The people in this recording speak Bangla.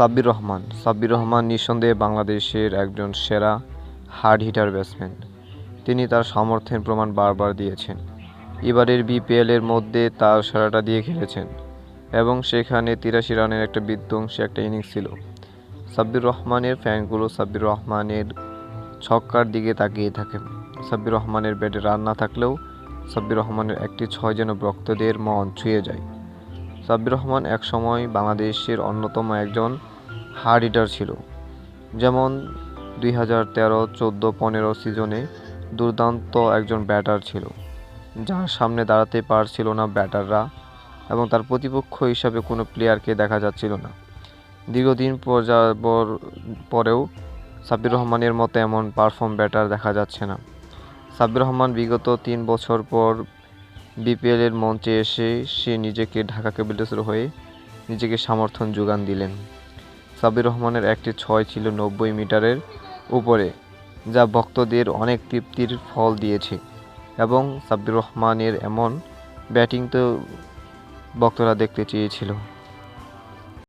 সাব্বির রহমান। সাব্বির রহমান নিঃসন্দেহে বাংলাদেশের একজন সেরা হার্ড হিটার ব্যাটসম্যান। তিনি তার সামর্থ্যের প্রমাণ বারবার দিয়েছেন। এবারের বিপিএলের মধ্যে তার সেরাটা দিয়ে খেলেছেন এবং সেখানে তিরাশি রানের একটা বিধ্বংসী একটা ইনিংস ছিল। সাব্বির রহমানের ফ্যানগুলো সাব্বির রহমানের ছক্কার দিকে তাকিয়ে থাকে সাব্বির রহমানের ব্যাটে রান না থাকলেও সাব্বির রহমানের একটি ছয় যেন ভক্তদের মন ছুঁয়ে যায়। সাব্বির রহমান একসময় বাংলাদেশের অন্যতম একজন হার্ড হিটার ছিল। যেমন দুই হাজার তেরো চোদ্দ পনেরো সিজনে দুর্দান্ত একজন ব্যাটার ছিল, যার সামনে দাঁড়াতে পারছিল না ব্যাটাররা এবং তার প্রতিপক্ষ হিসাবে কোনো প্লেয়ারকে দেখা যাচ্ছিল না। দীর্ঘদিন পর পরেও সাব্বির রহমানের মতো এমন পারফর্ম ব্যাটার দেখা যাচ্ছে না। সাব্বির রহমান বিগত তিন বছর পর বিপিএলের মঞ্চে এসে সে নিজেকে ঢাকা ক্যাপিটালসের হয়ে নিজেকে সমর্থন যোগান দিলেন। সাবির রহমানের একটি ছয় ছিল নব্বই মিটারের উপরে, যা ভক্তদের অনেক তৃপ্তির ফল দিয়েছে এবং সাব্বির রহমানের এমন ব্যাটিং তো ভক্তরা দেখতে চেয়েছিল।